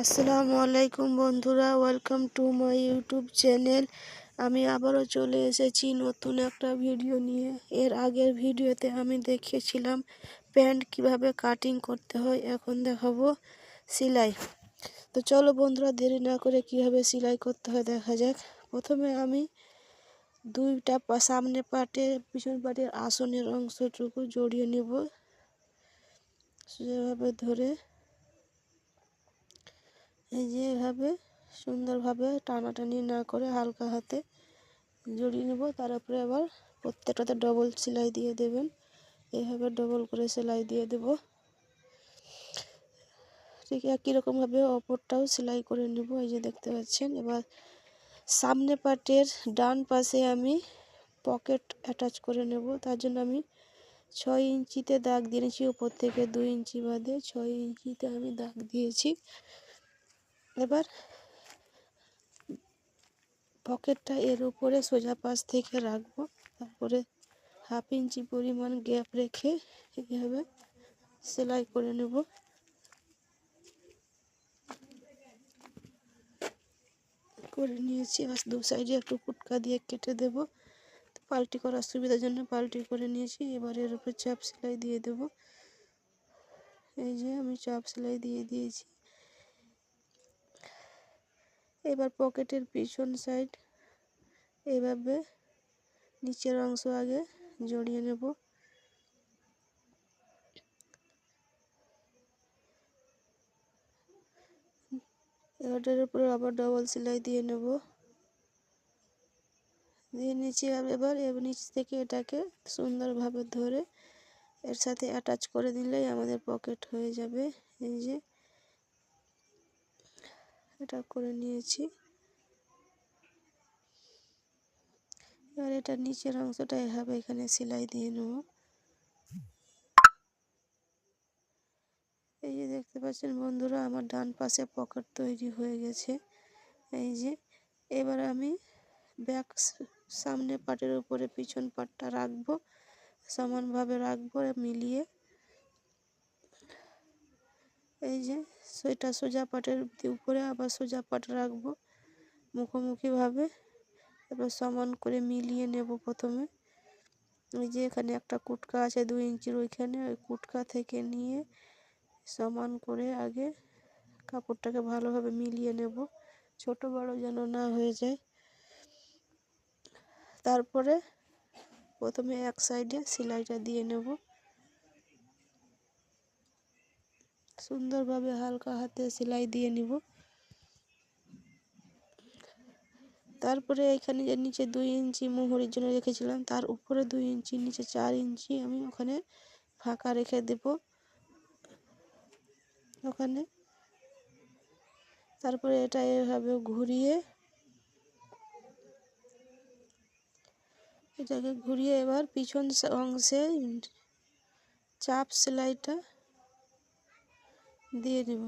আসসালামু আলাইকুম বন্ধুরা welcome to my YouTube channel আমি আবারও চলে এসেছি নতুন একটা ভিডিও নিয়ে। এর আগের ভিডিওতে আমি দেখিয়েছিলাম প্যান্ট কীভাবে কাটিং করতে হয়, এখন দেখাবো সেলাই। তো চলো বন্ধুরা, দেরি না করে কীভাবে সেলাই করতে হয় দেখা যাক। প্রথমে আমি দুইটা সামনে পাটে, পিছন পাটের আসনের অংশটুকু জড়িয়ে নেব। সেভাবে ধরে এই যে এভাবে সুন্দরভাবে টানাটানি না করে হালকা হাতে জড়িয়ে নেব। তার উপরে আবার প্রত্যেকটাতে ডবল সেলাই দিয়ে দেবেন। এইভাবে ডবল করে সেলাই দিয়ে দেব। ঠিক একই রকমভাবে অপরটাও সেলাই করে নেব। এই যে দেখতে পাচ্ছেন, এবার সামনে পাটের ডান পাশে আমি পকেট অ্যাটাচ করে নেব। তার জন্য আমি ছয় ইঞ্চিতে দাগ দিয়েছি উপর থেকে দুই ইঞ্চি বাদে ছয় ইঞ্চিতে আমি দাগ দিয়েছি। এবার পকেটটা এর উপরে সোজা পাশ থেকে রাখব। তারপরে হাফ ইঞ্চি পরিমাণ গ্যাপ রেখে এইভাবে সেলাই করে নেব। করে নিয়েছি আর দু সাইডে একটু কুটকা দিয়ে কেটে দেব। পাল্টি করার সুবিধার জন্য পাল্টি করে নিয়েছি। এবার এর উপরে চাপ সেলাই দিয়ে দেব। এই যে আমি চাপ সেলাই দিয়ে দিয়েছি। এবার পকেটের পিছন সাইড এভাবে নিচের অংশ আগে জড়িয়ে নেব। এটার উপরে আবার ডবল সেলাই দিয়ে নেব। দিয়ে নিচে এবার এবার নিচ থেকে এটাকে সুন্দরভাবে ধরে এর সাথে অ্যাটাচ করে দিলেই আমাদের পকেট হয়ে যাবে। এই যে এটা করে নিয়েছি। এবার এটা নিচের অংশটা এভাবে এখানে সেলাই দিয়ে নেব। এই যে দেখতে পাচ্ছেন বন্ধুরা, আমার ডান পাশে পকেট তৈরি হয়ে গেছে। এই যে, এবার আমি ব্যাক সামনে পাটের উপরে পিছন পাটটা রাখব, সমানভাবে রাখব, মিলিয়ে এই যে সেটা সোজা পাটের উপরে আবার সোজা পাট রাখব মুখোমুখিভাবে। এবার সমান করে মিলিয়ে নেব প্রথমে। ওই যে এখানে একটা কুটকা আছে দুই ইঞ্চির ওইখানে, ওই কুটকা থেকে নিয়ে সমান করে আগে কাপড়টাকে ভালোভাবে মিলিয়ে নেব, ছোট বড় যেন না হয়ে যায়। তারপরে প্রথমে এক সাইডে সেলাইটা দিয়ে নেব। সুন্দরভাবে হালকা হাতে সেলাই দিয়ে নিব। তারপরে এখানে যে নিচে দুই ইঞ্চি মোহরের জন্য রেখেছিলাম, তার উপরে দুই ইঞ্চি, নিচে চার ইঞ্চি আমি ওখানে ফাঁকা রেখে দেব। ওখানে। তারপরে এটা এভাবে ঘুরিয়ে, এটাকে ঘুরিয়ে এবার পিছন অংশে চাপ সেলাইটা দিয়ে দেব।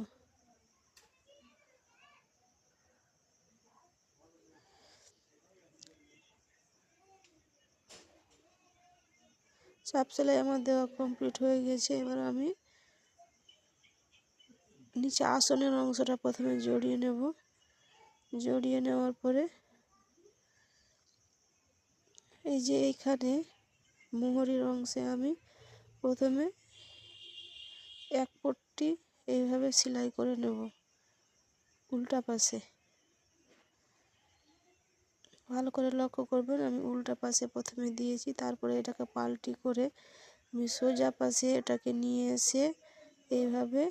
চাপ সেলাই আমার দেওয়া কমপ্লিট হয়ে গেছে। এবার আমি নিচে আসনের অংশটা প্রথমে জড়িয়ে নেব। জড়িয়ে নেওয়ার পরে এই যে এইখানে মোহরির অংশে আমি প্রথমে এক পট্টি এইভাবে সেলাই করে নেব। উল্টা পাশে। ভালো করে লক্ষ্য করবেন, আমি উল্টা পাশে প্রথমে দিয়েছি, তারপরে এটাকে পাল্টি করে আমি সোজা পাশে এটাকে নিয়ে এসে এইভাবে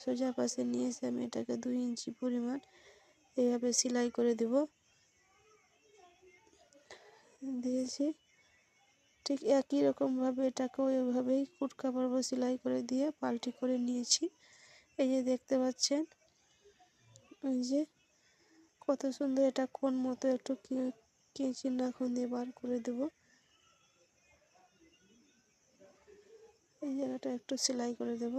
সোজা পাশে নিয়ে এসে আমি এটাকে দুই ইঞ্চি পরিমাণ এইভাবে সেলাই করে দেব। দিয়েছি। ঠিক একই রকমভাবে এটাকেও এভাবেই কুটকা পর্ব সেলাই করে দিয়ে পাল্টি করে নিয়েছি। এই যে দেখতে পাচ্ছেন, এই যে কত সুন্দর এটা কোন মতো একটু কেঁচি নাখন দিয়ে বার করে দেব। এই জায়গাটা একটু সেলাই করে দেব।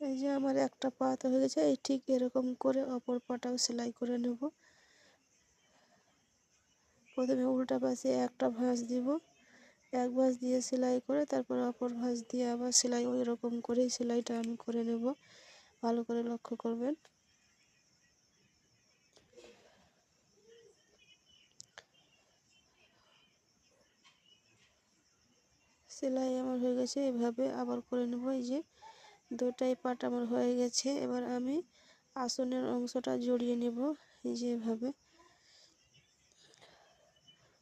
এই যে আমার একটা পাতা হয়ে গেছে, এই ঠিক এরকম করে অপর পাটাও সেলাই করে নেব। প্রথমে উল্টা পাশে একটা ভাঁজ দিব। এক ভাঁজ দিয়ে সেলাই করে তারপর অপর ভাঁজ দিয়ে আবার সেলাই ওই রকম করেই সেলাইটা আমি করে নেব। ভালো করে লক্ষ্য করবেন। সেলাই আমার হয়ে গেছে, এভাবে আবার করে নেব। এই যে দুটাই পাট আমার হয়ে গেছে, এবার আমি আসনের অংশটা জড়িয়ে নেব। এই যে এভাবে।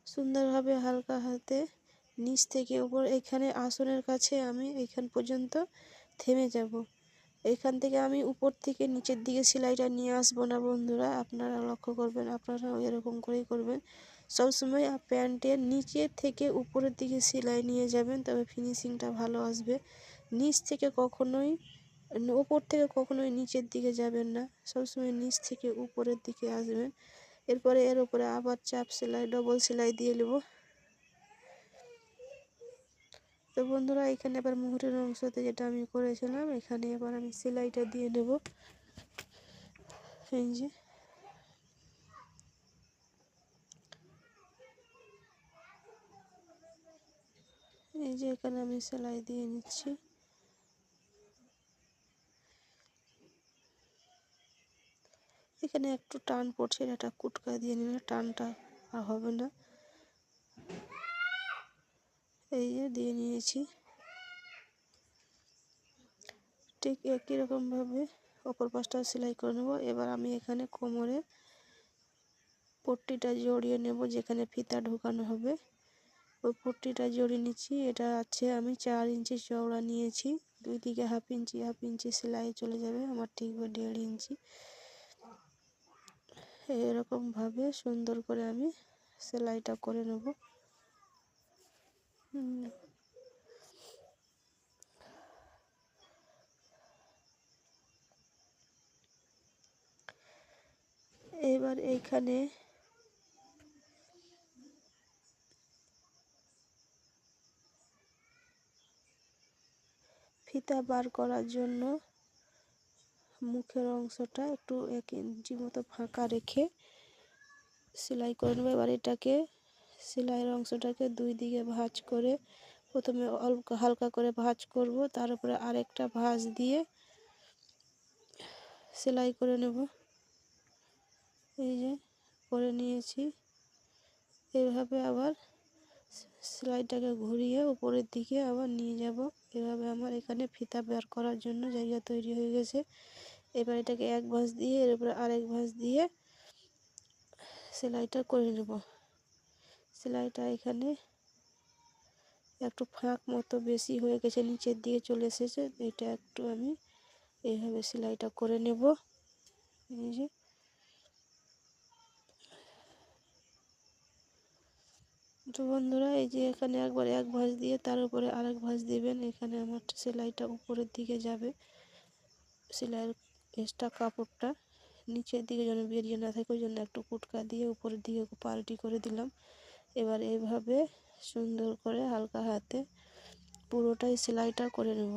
সুন্দরভাবে হালকা হাতে নিচ থেকে উপর, এখানে আসনের কাছে আমি এখান পর্যন্ত থেমে যাব। এখান থেকে আমি উপর থেকে নিচের দিকে সেলাইটা নিয়ে আসব না বন্ধুরা, আপনারা লক্ষ্য করবেন আপনারা এরকম করেই করবেন। সবসময় প্যান্টের নিচের থেকে উপরের দিকে সেলাই নিয়ে যাবেন, তবে ফিনিশিংটা ভালো আসবে। নিচ থেকে কখনোই ওপর থেকে কখনোই নিচের দিকে যাবেন না, সবসময় নিচ থেকে উপরের দিকে আসবেন। এরপরে এর উপরে আবার চাপ সেলাই ডবল সেলাই দিয়ে নেব। তো বন্ধুরা, এখানে এবার মুহুরের অংশতে যেটা আমি করেছিলাম, এখানে এবার আমি সেলাইটা দিয়ে নেব। এই যে। এই যে এখানে আমি সেলাই দিয়ে নিচ্ছি। এখানে একটু টান পড়ছে এটা কুটকা দিয়ে নিলে টানটা আর হবে না। এই যে দিয়ে নিয়েছি। ঠিক একই রকমভাবে অপর পাশটা সেলাই করে নেব। এবার আমি এখানে কোমরে পট্টিটা জড়িয়ে নেব, যেখানে ফিতা ঢোকানো হবে। ওই পট্টিটা জড়িয়ে নিচ্ছি। এটা আছে আমি চার ইঞ্চি চওড়া নিয়েছি। দুই দিকে হাফ ইঞ্চি হাফ ইঞ্চি সেলাই চলে যাবে, আমার ঠিক দেড় ইঞ্চি। এরকমভাবে সুন্দর করে আমি সেলাইটা করে নেব। এবার এইখানে ফিতা বার করার জন্য মুখের অংশটা একটু এক ইঞ্চি মতো ফাঁকা রেখে সেলাই করে নেব। এবার এটাকে সেলাইয়ের অংশটাকে দুই দিকে ভাঁজ করে প্রথমে অল্প হালকা করে ভাঁজ করব, তার উপরে আরেকটা ভাঁজ দিয়ে সেলাই করে নেব। এই যে করে নিয়েছি। এইভাবে আবার সেলাইটাকে ঘুরিয়ে উপরের দিকে আবার নিয়ে যাব। এভাবে আমার এখানে ফিতা বের করার জন্য জায়গা তৈরি হয়ে গেছে। এবার এটাকে এক ভাঁজ দিয়ে, এর উপরে আরেক ভাঁজ দিয়ে সেলাইটা করে নেব। সেলাইটা এখানে একটু ফাঁক মতো বেশি হয়ে গেছে, নিচের দিকে চলে এসেছে। এটা একটু আমি এইভাবে সেলাইটা করে নেব। যে। তো বন্ধুরা, এই যে এখানে একবার এক ভাঁজ দিয়ে, তার উপরে আরেক ভাঁজ দিবেন। এখানে আমার সেলাইটা উপরের দিকে যাবে। সেলাইয়ের এক্সট্রা কাপড়টা নিচের দিকে যেন বেরিয়ে না থাকে, ওই জন্য একটু কুটকা দিয়ে উপরের দিকে পাল্টি করে দিলাম। এবার এইভাবে সুন্দর করে হালকা হাতে পুরোটাই সেলাইটা করে নেব।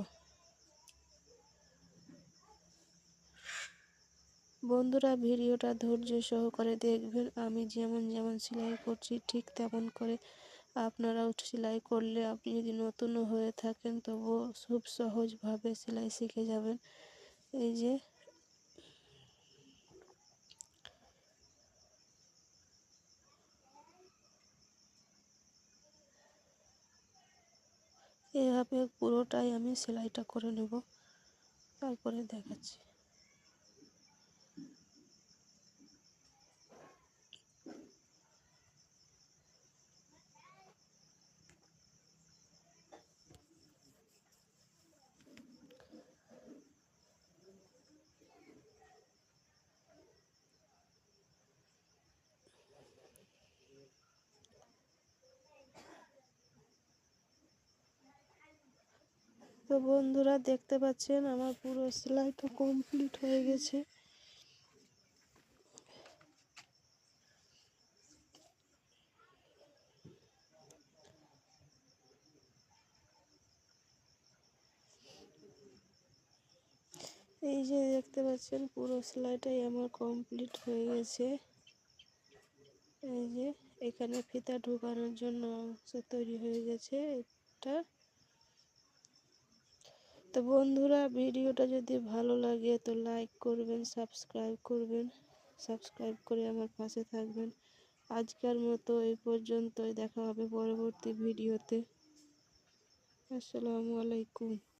বন্ধুরা, ভিডিওটা ধৈর্য সহকারে দেখবেন। আমি যেমন যেমন সেলাই করছি, ঠিক তেমন করে আপনারাও সেলাই করলে আপনি যদি নতুনও হয়ে থাকেন, তবুও খুব সহজভাবে সেলাই শিখে যাবেন। এই যে এভাবে পুরোটাই আমি সেলাইটা করে নেব তারপরে দেখাচ্ছি। তো বন্ধুরা দেখতে পাচ্ছেন, আমার পুরো সেলাই তো কমপ্লিট হয়ে গেছে। এই যে দেখতে পাচ্ছেন, পুরো সেলাইটাই আমার কমপ্লিট হয়ে গেছে। এই যে এখানে ফিতা ঢোকানোর জন্য অংশ তৈরি হয়ে গেছে, এটা তো বন্ধুরা, ভিডিওটা যদি ভালো লাগে তো লাইক করবেন সাবস্ক্রাইব করবেন সাবস্ক্রাইব করে আমার পাশে থাকবেন। আজকের মতো এই পর্যন্তই, দেখা হবে পরবর্তী ভিডিওতে। আসসালামু আলাইকুম।